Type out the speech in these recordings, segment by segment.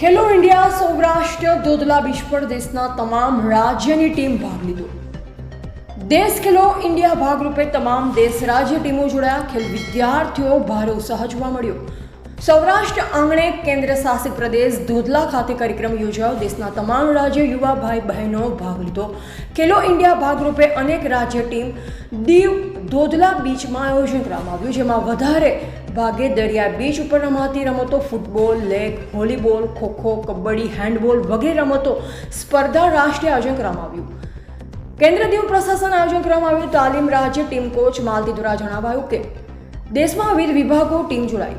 ખેલો India Saurashtra, દોદલા beach પર દેશના તમામ રાજ્યની ટીમ ભાગ લીધો. દેશ ખેલો ઇન્ડિયા ભાગરૂપે તમામ દેશ રાજ્ય ટીમો જોડાયા. ખેલ વિદ્યાર્થીઓ ભારે ઉત્સાહ જોવા મળ્યો. સૌરાષ્ટ્ર આંગણે કેન્દ્ર શાસિત પ્રદેશ ધોધલા ખાતે કાર્યક્રમ યોજાયો. દેશના તમામ રાજ્ય યુવા ભાઈ બહેનો ભાગ લીધો. ખેલો ઇન્ડિયા ભાગરૂપે અનેક રાજ્ય ટીમ દીવ ધોધલા બીચમાં આયોજન કરવામાં આવ્યું, જેમાં વધારે ભાગે દરિયા બીચ ઉપર રમાતી રમતો ફૂટબોલ, લેગ, વોલીબોલ, ખોખો, કબડ્ડી, હેન્ડબોલ વગેરે રમતો સ્પર્ધા રાષ્ટ્રીય આયોજન કરવામાં આવ્યું. કેન્દ્ર દીવ પ્રશાસન આયોજન કરવામાં આવ્યું. તાલીમ રાજ્ય ટીમ કોચ માલતી દ્વારા જણાવાયું કે દેશમાં વિવિધ વિભાગો ટીમ જોડાઈ.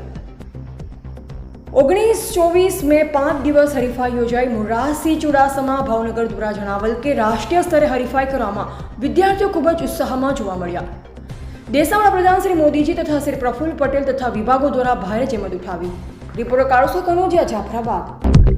ઓગણીસ, ચોવીસ મે પાંચ દિવસ હરીફાઈ યોજાઈ. મુરાસી ચુડાસમા ભાવનગર દ્વારા જણાવેલ કે રાષ્ટ્રીય સ્તરે હરીફાઈ કરવામાં વિદ્યાર્થીઓ ખૂબ જ ઉત્સાહમાં જોવા મળ્યા. દેશના પ્રધાન શ્રી મોદીજી તથા શ્રી પ્રફુલ્લ પટેલ તથા વિભાગો દ્વારા ભારે જેમત ઉઠાવી. રિપોર્ટર કાળસો કનોજિયા, જાફરાબાદ.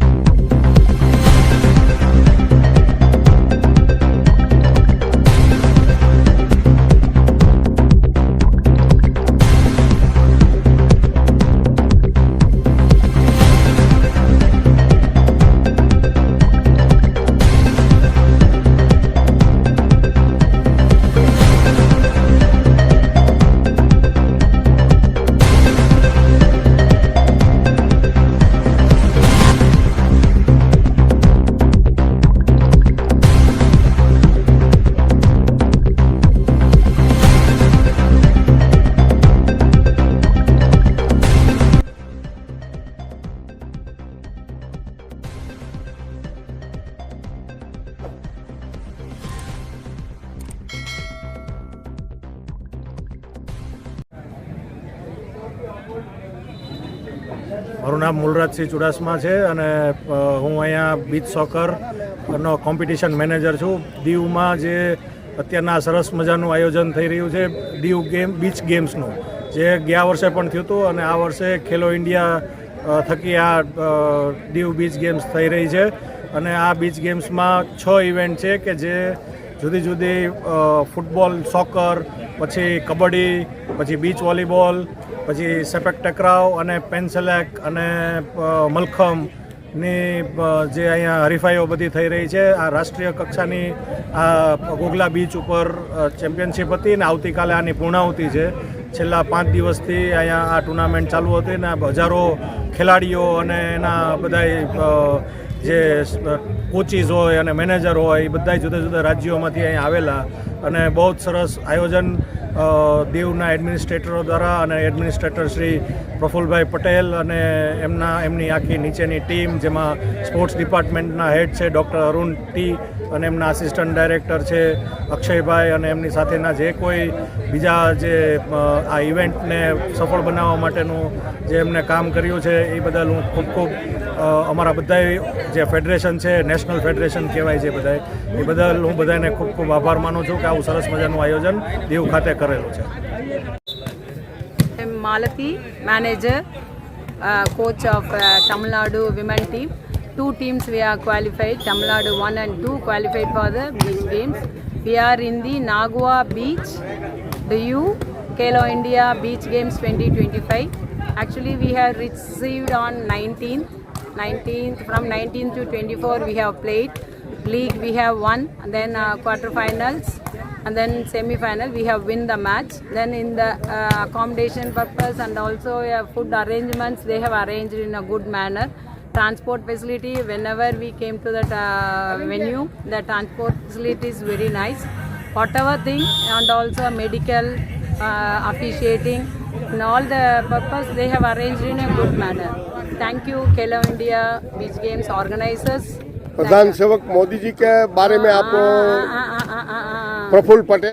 મારું નામ મૂલરાજસિંહ ચુડાસમા છે અને હું અહીંયા બીચ સોકરનો કોમ્પિટિશન મેનેજર છું. દીવમાં જે અત્યારના સરસ મજાનું આયોજન થઈ રહ્યું છે, દીવ ગેમ બીચ ગેમ્સનું જે ગયા વર્ષે પણ થયું હતું અને આ વર્ષે ખેલો ઇન્ડિયા થકી આ દીવ બીચ ગેમ્સ થઈ રહી છે. અને આ બીચ ગેમ્સમાં છ ઇવેન્ટ છે કે જે જુદી જુદી ફૂટબોલ સોકર પછી કબડ્ડી પછી બીચ વોલીબોલ પછી સેપેક ટકરાવ અને પેન્સેલેક અને મલખમ મલખમની જે અહીંયા હરીફાઈઓ બધી થઈ રહી છે. આ રાષ્ટ્રીય કક્ષાની આ ગોગલા બીચ ઉપર ચેમ્પિયનશિપ હતી ને આવતીકાલે આની પૂર્ણાહુતિ છે. છેલ્લા પાંચ દિવસથી અહીંયા આ ટુર્નામેન્ટ ચાલુ હતી ને હજારો ખેલાડીઓ અને એના બધાય અ, જે કોચિસ હોય અને મેનેજર હોય, એ બધા જુદા જુદા રાજ્યોમાંથી અહીંયા આવેલા અને બહુ જ સરસ આયોજન દીવના એડમિનિસ્ટ્રેટરો દ્વારા અને એડમિનિસ્ટ્રેટર શ્રી પ્રફુલભાઈ પટેલ અને એમના, એમની આખી નીચેની ટીમ, જેમાં સ્પોર્ટ્સ ડિપાર્ટમેન્ટના હેડ છે ડૉક્ટર અરુણ ટી અને એમના આસિસ્ટન્ટ ડાયરેક્ટર છે અક્ષયભાઈ અને એમની સાથેના જે કોઈ બીજા જે આ ઇવેન્ટને સફળ બનાવવા માટેનું જે એમને કામ કર્યું છે, એ બદલ હું ખૂબ ખૂબ અમારા બધા જે ફેડરેશન છે નેશનલ ફેડરેશન કહેવાય છે બધા એ બદલ હું બધાને ખૂબ ખૂબ આભાર માનું છું કે આવું સરસ મજાનું આયોજન દીવ ખાતે કરેલું છે uh, coach of uh, Tamil Nadu women team. Two teams we are qualified, Tamil Nadu 1 and 2 qualified for the beach games. We are in the Nagua beach, the U, Kelo India Beach Games 2025. Actually we have received on 19th, 19th, from 19th to 24 we have played. League we have won, and then uh, quarterfinals and then semi-final we have win the match. Then in the uh, accommodation purpose and also uh, food arrangements they have arranged in a good manner. Transport facility whenever we came to that uh, venue the transport facility is very nice. Whatever thing and also medical uh, officiating in all the purpose they have arranged in a good manner thank you Kelo India Beach Games organizers प्रधान सेवक मोदी जी के बारे में आप Ah, ah, ah, ah, ah, ah. Praful Patel